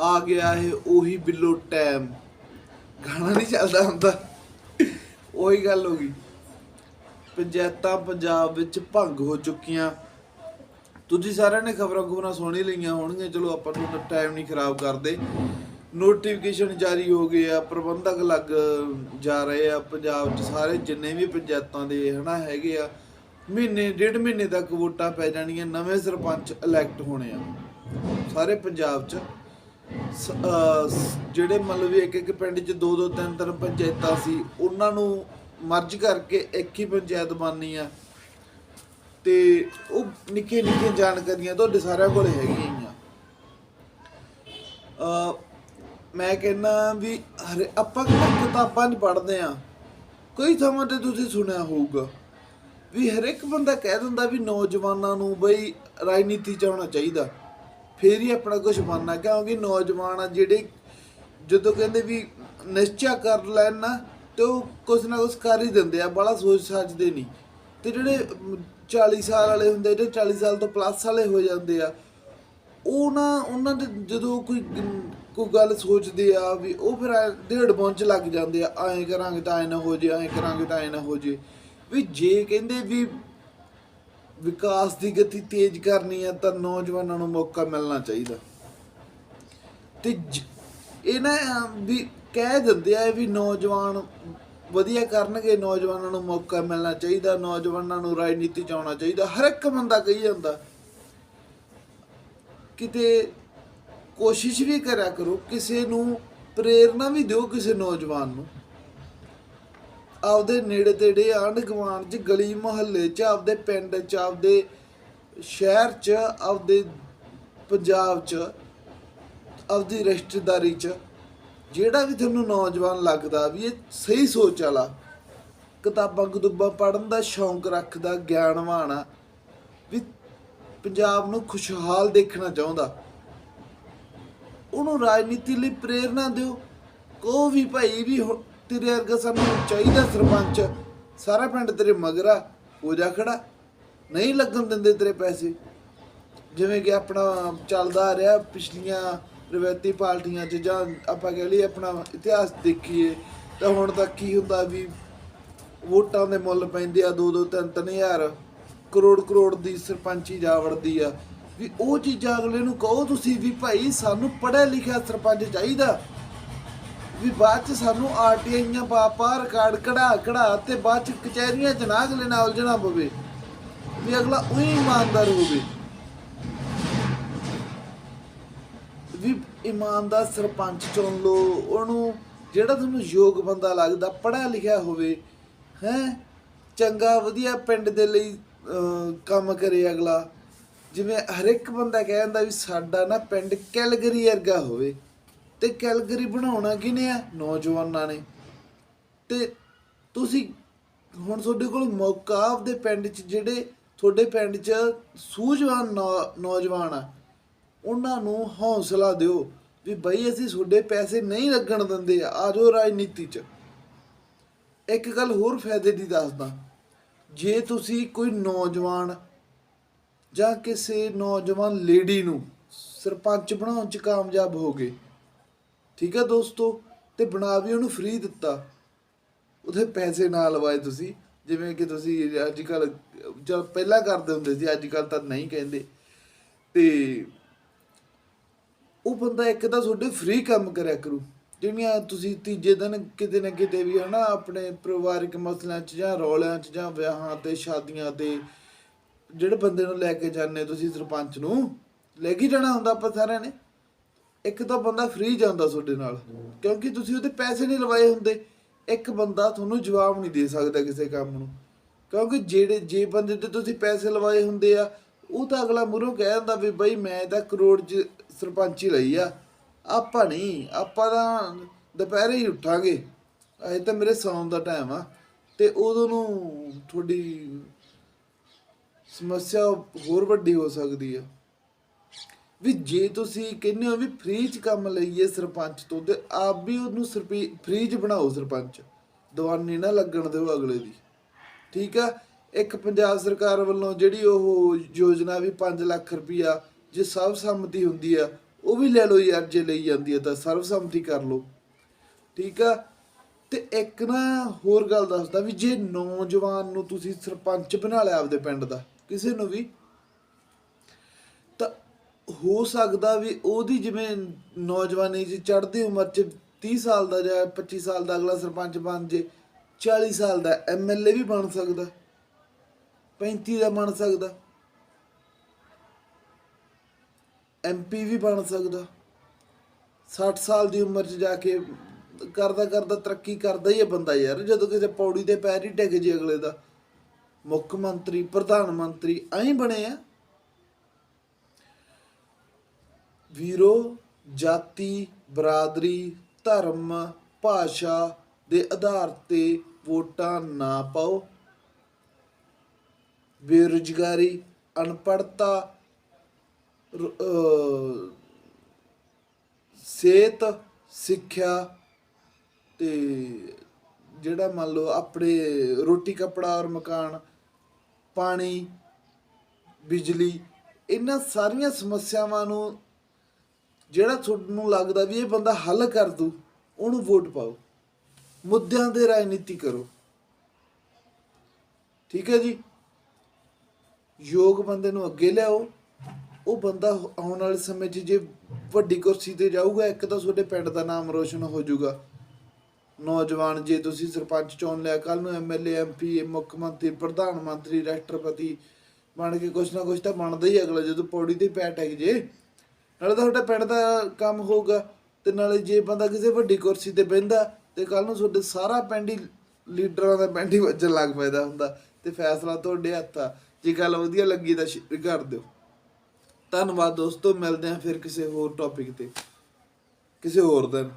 ਆ ਗਿਆ ਇਹ ਉਹੀ ਬਿੱਲੋ ਟਾਈਮ ਗਾਣਾ ਨਹੀਂ ਚੱਲਦਾ ਹੁੰਦਾ। ਉਹੀ ਗੱਲ ਹੋ ਗਈ। ਪੰਚਾਇਤਾਂ ਪੰਜਾਬ ਵਿੱਚ ਭੰਗ ਹੋ ਚੁੱਕੀਆਂ। ਤੁਸੀਂ ਸਾਰਿਆਂ ਨੇ ਖਬਰਾਂ ਖਬਰਾਂ ਸੁਣ ਹੀ ਲਈਆਂ ਹੋਣਗੀਆਂ। ਚਲੋ ਆਪਾਂ ਨੂੰ ਟਾਈਮ ਨਹੀਂ ਖਰਾਬ ਕਰਦੇ। ਨੋਟੀਫਿਕੇਸ਼ਨ ਜਾਰੀ ਹੋ ਗਏ ਆ। ਪ੍ਰਬੰਧਕ ਲੱਗ ਜਾ ਰਹੇ ਆ। ਪੰਜਾਬ 'ਚ ਸਾਰੇ ਜਿੰਨੇ ਵੀ ਪੰਚਾਇਤਾਂ ਦੇ ਹਨਾ ਹੈਗੇ ਆ, ਮਹੀਨੇ, ਡੇਢ ਮਹੀਨੇ ਤੱਕ ਵੋਟਾਂ ਪੈ ਜਾਣੀਆਂ। ਨਵੇਂ ਸਰਪੰਚ ਇਲੈਕਟ ਹੋਣੇ ਆ। ਸਾਰੇ ਪੰਜਾਬ 'ਚ। ਜਿਹੜੇ ਮਤਲਬ ਇੱਕ ਇੱਕ ਪਿੰਡ 'ਚ ਦੋ ਦੋ ਤਿੰਨ ਤਿੰਨ ਪੰਚਾਇਤਾਂ ਸੀ, ਉਹਨਾਂ ਨੂੰ ਮਰਜ ਕਰਕੇ ਇੱਕ ਹੀ ਪੰਚਾਇਤ ਬਣਨੀ ਆ। ਤੇ ਉਹ ਨਿੱਕੇ ਨਿੱਕੇ ਜਾਣਕਾਰੀਆਂ ਤੁਹਾਡੇ ਸਾਰਿਆਂ ਕੋਲ ਹੈਗੀਆਂ ਹੀ ਆ। ਮੈਂ ਕਹਿੰਦਾ ਵੀ ਹਰੇ, ਆਪਾਂ ਕਿਤਾਬਾਂ 'ਚ ਪੜ੍ਹਦੇ ਆ? ਕਈ ਥਾਵਾਂ ਤੇ ਤੁਸੀਂ ਸੁਣਿਆ ਹੋਊਗਾ ਵੀ ਹਰ ਇੱਕ ਬੰਦਾ ਕਹਿ ਦਿੰਦਾ ਵੀ ਨੌਜਵਾਨਾਂ ਨੂੰ ਬਈ ਰਾਜਨੀਤੀ ਚ ਆਉਣਾ ਚਾਹੀਦਾ। ਫੇਰ ਹੀ ਆਪਣਾ ਕੁਝ ਬਣਨਾ ਕਿਉਂਕਿ ਨੌਜਵਾਨ ਆ ਜਿਹੜੇ ਜਦੋਂ ਕਹਿੰਦੇ ਵੀ ਨਿਸ਼ਚਾ ਕਰ ਲੈਣ ਨਾ ਤੇ ਉਹ ਕੁਝ ਨਾ ਕੁਝ ਕਰ ਹੀ ਦਿੰਦੇ ਆ ਬੜਾ ਸੋਚ ਸੱਚਦੇ ਨਹੀਂ। ਤੇ ਜਿਹੜੇ ਅਮ, 40 ਸਾਲ ਵਾਲੇ ਹੁੰਦੇ ਜਿਹੜੇ 40 ਸਾਲ ਤੋਂ ਪਲੱਸ ਵਾਲੇ ਹੋ ਜਾਂਦੇ ਆ ਉਹ ਨਾ ਉਹਨਾਂ ਦੇ ਜਦੋਂ ਕੋਈ ਕੋਈ ਗੱਲ ਸੋਚਦੇ ਆ ਵੀ ਉਹ ਫਿਰ ਐਂ ਪਹੁੰਚ ਲੱਗ ਜਾਂਦੇ ਆ ਐਂ ਕਰਾਂਗੇ ਤਾਂ ਐਂ ਨਾ ਹੋ ਜੇ ਐਂ ਕਰਾਂਗੇ ਤਾਂ ਐਂ ਨਾ ਹੋ ਜੇ। ਵੀ ਜੇ ਕਹਿੰਦੇ ਵੀ ਵਿਕਾਸ ਦੀ ਗਤੀ ਤੇਜ਼ ਕਰਨੀ ਹੈ ਤਾਂ ਨੌਜਵਾਨਾਂ ਨੂੰ ਮੌਕਾ ਮਿਲਣਾ ਚਾਹੀਦਾ। ਤੇ ਇਹ ਨਾ ਵੀ ਕਹਿ ਦਿੰਦੇ ਆ ਵੀ ਨੌਜਵਾਨ ਵਧੀਆ ਕਰਨਗੇ, ਨੌਜਵਾਨਾਂ ਨੂੰ ਮੌਕਾ ਮਿਲਣਾ ਚਾਹੀਦਾ, ਨੌਜਵਾਨਾਂ ਨੂੰ ਰਾਜਨੀਤੀ ਚ ਆਉਣਾ ਚਾਹੀਦਾ। ਹਰ ਇੱਕ ਬੰਦਾ ਕਹੀ ਜਾਂਦਾ, ਕਿਤੇ ਕੋਸ਼ਿਸ਼ ਵੀ ਕਰਿਆ ਕਰੋ, ਕਿਸੇ ਨੂੰ ਪ੍ਰੇਰਣਾ ਵੀ ਦਿਓ ਕਿਸੇ ਨੌਜਵਾਨ ਨੂੰ। ਆਪਦੇ ਨੇੜੇ ਤੇੜੇ ਆਂਢ ਗੁਆਂਢ ਚ ਗਲੀ ਮੁਹੱਲੇ ਚ, ਆਪਦੇ ਪਿੰਡ ਚ, ਆਪਦੇ ਸ਼ਹਿਰ ਚ, ਆਪਦੇ ਪੰਜਾਬ ਚ, ਆਪਦੀ ਰਿਸ਼ਤੇਦਾਰੀ ਚ, ਜਿਹੜਾ ਵੀ ਤੁਹਾਨੂੰ ਨੌਜਵਾਨ ਲੱਗਦਾ ਵੀ ਇਹ ਸਹੀ ਸੋਚ ਵਾਲਾ, ਕਿਤਾਬਾਂ ਕਤੂਬਾਂ ਪੜ੍ਹਨ ਦਾ ਸ਼ੌਂਕ ਰੱਖਦਾ, ਗਿਆਨਵਾਨ ਆ, ਵੀ ਪੰਜਾਬ ਨੂੰ ਖੁਸ਼ਹਾਲ ਦੇਖਣਾ ਚਾਹੁੰਦਾ, ਉਹਨੂੰ ਰਾਜਨੀਤੀ ਲਈ ਪ੍ਰੇਰਣਾ ਦਿਓ। ਕੋ ਵੀ ਭਾਈ ਵੀ ਹੁਣ ਤੇਰੇ ਵਰਗਾ ਸਾਨੂੰ ਚਾਹੀਦਾ ਸਰਪੰਚ। ਸਾਰਾ ਪਿੰਡ ਤੇਰੇ ਮਗਰਾ ਹੋ ਜਾ ਖੜਾ। ਨਹੀਂ ਲੱਗਣ ਦਿੰਦੇ ਤੇਰੇ ਪੈਸੇ। ਜਿਵੇਂ ਕਿ ਆਪਣਾ ਚੱਲਦਾ ਆ ਰਿਹਾ ਪਿਛਲੀਆਂ ਰਵਾਇਤੀ ਪਾਰਟੀਆਂ 'ਚ, ਜਾਂ ਆਪਾਂ ਕਹਿ ਲਈਏ ਆਪਣਾ ਇਤਿਹਾਸ ਦੇਖੀਏ, ਤਾਂ ਹੁਣ ਤੱਕ ਕੀ ਹੁੰਦਾ ਵੀ ਵੋਟਾਂ ਦੇ ਮੁੱਲ ਪੈਂਦੇ ਆ 2 2 3 3 ਹਜ਼ਾਰ। ਕਰੋੜ ਕਰੋੜ ਦੀ ਸਰਪੰਚੀ ਜਾ ਵੜਦੀ ਆ। ਵੀ ਉਹ ਚੀਜ਼ਾਂ ਅਗਲੇ ਨੂੰ ਕਹੋ ਤੁਸੀਂ ਵੀ ਭਾਈ, ਸਾਨੂੰ ਪੜ੍ਹਿਆ ਲਿਖਿਆ ਸਰਪੰਚ ਚਾਹੀਦਾ। ਵੀ ਬਾਅਦ ਚ ਸਾਨੂੰ ਆਰਟੀਆਈਆਂ ਪਾ ਪਾ ਰਿਕਾਰਡ ਕਢਾ ਕਢਾ ਤੇ ਬਾਅਦ ਚ ਕਚਹਿਰੀਆਂ ਚ ਨਾ ਅਗਲੇ ਨਾਲ ਉਲਝਣਾ ਪਵੇ, ਵੀ ਅਗਲਾ ਉਹੀ ਇਮਾਨਦਾਰ ਹੋਵੇ। ਵੀ ਇਮਾਨਦਾਰ ਸਰਪੰਚ ਚੁਣ ਲਓ, ਉਹਨੂੰ ਜਿਹੜਾ ਤੁਹਾਨੂੰ ਯੋਗ ਬੰਦਾ ਲੱਗਦਾ, ਪੜ੍ਹਿਆ ਲਿਖਿਆ ਹੋਵੇ, ਹੈ? ਚੰਗਾ, ਵਧੀਆ ਪਿੰਡ ਦੇ ਲਈ ਕੰਮ ਕਰੇ ਅਗਲਾ। ਜਿਵੇਂ ਹਰ ਇੱਕ ਬੰਦਾ ਕਹਿੰਦਾ ਵੀ ਸਾਡਾ ਨਾ ਪਿੰਡ ਕੈਲਗਰੀ ਵਰਗਾ ਹੋਵੇ। ਤੇ ਕੈਲਗਰੀ ਬਣਾਉਣਾ ਕਿਨੇ ਆ? ਨੌਜਵਾਨਾਂ ਨੇ। ਤੇ ਤੁਸੀਂ ਹੁਣ ਤੁਹਾਡੇ ਕੋਲ ਮੌਕਾ ਆਪਦੇ ਪਿੰਡ 'ਚ ਜਿਹੜੇ ਤੁਹਾਡੇ ਪਿੰਡ 'ਚ ਸੂਝਵਾਨ ਨੌ- ਨੌਜਵਾਨ ਆ, ਉਹਨਾਂ ਨੂੰ ਹੌਸਲਾ ਦਿਓ ਵੀ ਬਈ ਅਸੀਂ ਤੁਹਾਡੇ ਪੈਸੇ ਨਹੀਂ ਲੱਗਣ ਦਿੰਦੇ, ਆ ਜਾਓ ਰਾਜਨੀਤੀ 'ਚ। ਇੱਕ ਗੱਲ ਹੋਰ ਫਾਇਦੇ ਦੀ ਦੱਸਦਾ, ਜੇ ਤੁਸੀਂ ਕੋਈ ਨੌਜਵਾਨ ਜਾਂ ਕਿਸੇ ਨੌਜਵਾਨ ਲੇਡੀ ਨੂੰ ਸਰਪੰਚ ਬਣਾਉਣ 'ਚ ਕਾਮਯਾਬ ਹੋ ਗਏ ਠੀਕ ਹੈ ਦੋਸਤੋ? ਤੇ ਬਣਾ ਵੀ ਉਹਨੂੰ ਫ੍ਰੀ ਦਿੱਤਾ। ਉਹਦੇ ਪੈਸੇ ਨਾ ਲਵਾਏ ਤੁਸੀਂ। ਜਿਵੇਂ ਕਿ ਤੁਸੀਂ ਅੱਜ ਕੱਲ ਜਦ ਪਹਿਲਾਂ ਕਰਦੇ ਹੁੰਦੇ ਸੀ ਅੱਜ ਕੱਲ ਤਾਂ ਨਹੀਂ ਕਹਿੰਦੇ। ਤੇ ਉਹ ਬੰਦਾ ਇੱਕ ਤਾਂ ਤੁਹਾਡੇ ਫ੍ਰੀ ਕੰਮ ਕਰਿਆ ਕਰੂ। ਜਿਹੜੀਆਂ ਤੁਸੀਂ ਤੀਜੇ ਦਿਨ ਕਿਤੇ ਨਾ ਕਿਤੇ ਵੀ ਹਨਾ ਆਪਣੇ ਪਰਿਵਾਰਿਕ ਮਸਲਿਆਂ 'ਚ ਜਾਂ ਰੌਲਿਆਂ 'ਚ ਜਾਂ ਵਿਆਹਾਂ ਤੇ, ਸ਼ਾਦੀਆਂ ਤੇ, ਜਿਹੜੇ ਬੰਦੇ ਨੂੰ ਲੈ ਕੇ ਜਾਂਦੇ ਤੁਸੀਂ ਸਰਪੰਚ ਨੂੰ, ਲੈ ਕੇ ਜਾਣਾ ਹੁੰਦਾ ਆਪਾਂ ਸਾਰਿਆਂ ਨੇ। ਇੱਕ ਤਾਂ ਬੰਦਾ ਫ੍ਰੀ ਜਾਂਦਾ ਤੁਹਾਡੇ ਨਾਲ, ਕਿਉਂਕਿ ਤੁਸੀਂ ਉਹਦੇ ਪੈਸੇ ਨਹੀਂ ਲਵਾਏ ਹੁੰਦੇ। ਇੱਕ ਬੰਦਾ ਤੁਹਾਨੂੰ ਜਵਾਬ ਨਹੀਂ ਦੇ ਸਕਦਾ ਕਿਸੇ ਕੰਮ ਨੂੰ। ਕਿਉਂਕਿ ਜਿਹੜੇ, ਜੇ ਬੰਦੇ ਤੇ ਤੁਸੀਂ ਪੈਸੇ ਲਵਾਏ ਹੁੰਦੇ ਆ, ਉਹ ਤਾਂ ਅਗਲਾ ਮੂਹਰੋਂ ਕਹਿ ਦਿੰਦਾ ਵੀ ਬਈ ਮੈਂ ਤਾਂ ਕਰੋੜ ਚ ਸਰਪੰਚੀ ਲਈ ਆ। ਆਪਾਂ ਨਹੀਂ, ਆਪਾਂ ਤਾਂ ਦੁਪਹਿਰੇ ਹੀ ਉੱਠਾਂਗੇ। ਅਜੇ ਤਾਂ ਮੇਰੇ ਸੌਣ ਦਾ ਟਾਈਮ ਆ। ਤੇ ਉਦੋਂ ਨੂੰ ਤੁਹਾਡੀ ਸਮੱਸਿਆ ਹੋਰ ਵੱਡੀ ਹੋ ਸਕਦੀ ਆ। ਵੀ ਜੇ ਤੁਸੀਂ ਕਹਿੰਦੇ ਹੋ ਵੀ ਫ੍ਰੀ ਚ ਕੰਮ ਲਈਏ ਸਰਪੰਚ ਤੋਂ, ਤੇ ਆਪ ਵੀ ਉਹਨੂੰ ਫ੍ਰੀ ਚ ਬਣਾਓ ਸਰਪੰਚ। ਦਵਾਨੀ ਨਾ ਲੱਗਣ ਦਿਓ ਅਗਲੇ ਦੀ। ਠੀਕ ਆ? ਇੱਕ ਪੰਜਾਬ ਸਰਕਾਰ ਵੱਲੋਂ ਜਿਹੜੀ ਉਹ ਯੋਜਨਾ ਵੀ 5 ਲੱਖ ਰੁਪਈਆ ਜੇ ਸਭ ਸੰਮਤੀ ਹੁੰਦੀ ਆ, ਉਹ ਵੀ ਲੈ ਲਓ ਯਾਰ, ਜੇ ਲਈ ਜਾਂਦੀ ਹੈ ਤਾਂ ਸਰਵਸੰਮਤੀ ਕਰ ਲਓ। ਠੀਕ ਆ? ਤੇ ਇੱਕ ਨਾ ਹੋਰ ਗੱਲ ਦੱਸਦਾ ਵੀ ਜੇ ਨੌਜਵਾਨ ਨੂੰ ਤੁਸੀਂ ਸਰਪੰਚ ਬਣਾ ਲਿਆ ਆਪਦੇ ਪਿੰਡ ਦਾ, ਕਿਸੇ ਨੂੰ ਵੀ ਹੋ ਸਕਦਾ ਵੀ ਉਹਦੀ ਜਿਵੇਂ ਨੌਜਵਾਨੀ ਚ ਚੜ੍ਹਦੀ ਉਮਰ ਚ 30 ਸਾਲ ਦਾ ਜਾਂ 25 ਸਾਲ ਦਾ ਅਗਲਾ ਸਰਪੰਚ ਬਣ ਜੇ 40 ਸਾਲ ਦਾ ਐਮਐਲਏ ਵੀ ਬਣ ਸਕਦਾ 35 ਦਾ ਬਣ ਸਕਦਾ ਐਮਪੀ ਵੀ ਬਣ ਸਕਦਾ 60 ਸਾਲ ਦੀ ਉਮਰ 'ਚ ਜਾ ਕੇ ਕਰਦਾ ਕਰਦਾ ਤਰੱਕੀ ਕਰਦਾ ਹੀ ਹੈ ਬੰਦਾ ਯਾਰ, ਜਦੋਂ ਕਿਸੇ ਪੌੜੀ ਦੇ ਪੈਰ ਹੀ ਟਿਕ ਜੇ ਅਗਲੇ ਦਾ, ਮੁੱਖ ਮੰਤਰੀ, ਪ੍ਰਧਾਨ ਮੰਤਰੀ ਐਂ ਬਣੇ ਆ। ਵੀਰੋ, ਜਾਤੀ, ਬਰਾਦਰੀ, ਧਰਮ, ਭਾਸ਼ਾ ਦੇ ਆਧਾਰ ਤੇ ਵੋਟਾਂ ਨਾ ਪਾਓ। ਬੇਰੁਜ਼ਗਾਰੀ ਅਨਪੜਤਾ ਸਿਹਤ, ਸਿੱਖਿਆ ਤੇ ਜਿਹੜਾ ਮੰਨ ਲਓ ਆਪਣੇ ਰੋਟੀ, ਕੱਪੜਾ ਔਰ ਮਕਾਨ, ਪਾਣੀ, ਬਿਜਲੀ, ਇਹਨਾਂ ਸਾਰੀਆਂ ਸਮੱਸਿਆਵਾਂ ਨੂੰ ਜਿਹੜਾ ਤੁਹਾਨੂੰ ਲੱਗਦਾ ਵੀ ਇਹ ਬੰਦਾ ਹੱਲ ਕਰ ਦੂ, ਉਹਨੂੰ ਵੋਟ ਪਾਓ। ਮੁੱਦਿਆਂ ਦੇ ਰਾਜਨੀਤੀ ਕਰੋ। ਠੀਕ ਹੈ ਜੀ? ਯੋਗ ਬੰਦੇ ਨੂੰ ਅੱਗੇ ਲਿਆਓ। ਉਹ ਬੰਦਾ ਆਉਣ ਵਾਲੇ ਸਮੇਂ 'ਚ ਜੇ ਵੱਡੀ ਕੁਰਸੀ ਤੇ ਜਾਊਗਾ, ਇੱਕ ਤਾਂ ਤੁਹਾਡੇ ਪਿੰਡ ਦਾ ਨਾਮ ਰੋਸ਼ਨ ਹੋ ਜਾਊਗਾ। ਨੌਜਵਾਨ, ਜੇ ਤੁਸੀਂ ਸਰਪੰਚ ਚੁਣ ਲਿਆ ਕੱਲ ਨੂੰ ਐਮਐਲਏ ਐਮਪੀ ਮੁੱਖ ਮੰਤਰੀ, ਪ੍ਰਧਾਨ ਮੰਤਰੀ, ਰਾਸ਼ਟਰਪਤੀ ਬਣ ਕੇ ਕੁਛ ਨਾ ਕੁਛ ਤਾਂ ਬਣਦਾ ਹੀ ਅਗਲਾ, ਜਦੋਂ ਪੌੜੀ ਤੇ ਪੈਟ ਟੈਕ ਜੇ। ਨਾਲੇ ਤਾਂ ਤੁਹਾਡੇ ਪਿੰਡ ਦਾ ਕੰਮ ਹੋਊਗਾ ਤੇ ਨਾਲੇ ਜੇ ਬੰਦਾ ਕਿਸੇ ਵੱਡੀ ਕੁਰਸੀ ਤੇ ਬਹਿੰਦਾ ਤੇ ਕੱਲ ਨੂੰ ਤੁਹਾਡੇ ਸਾਰਾ ਪਿੰਡ ਹੀ ਲੀਡਰਾਂ ਦਾ ਪਿੰਡ ਹੀ ਵੱਜਣ ਲੱਗ ਪੈਦਾ ਹੁੰਦਾ ਤੇ ਫੈਸਲਾ ਤੁਹਾਡੇ ਹੱਥ ਆ। ਜੇ ਗੱਲ ਵਧੀਆ ਲੱਗੀ ਤਾਂ ਸ਼ੇਅਰ ਕਰ ਦਿਓ। ਧੰਨਵਾਦ ਦੋਸਤੋ, ਮਿਲਦੇ ਹਾਂ ਫਿਰ ਕਿਸੇ ਹੋਰ ਟੌਪਿਕ ਤੇ। ਕਿਸੇ ਹੋਰ ਦਿਨ।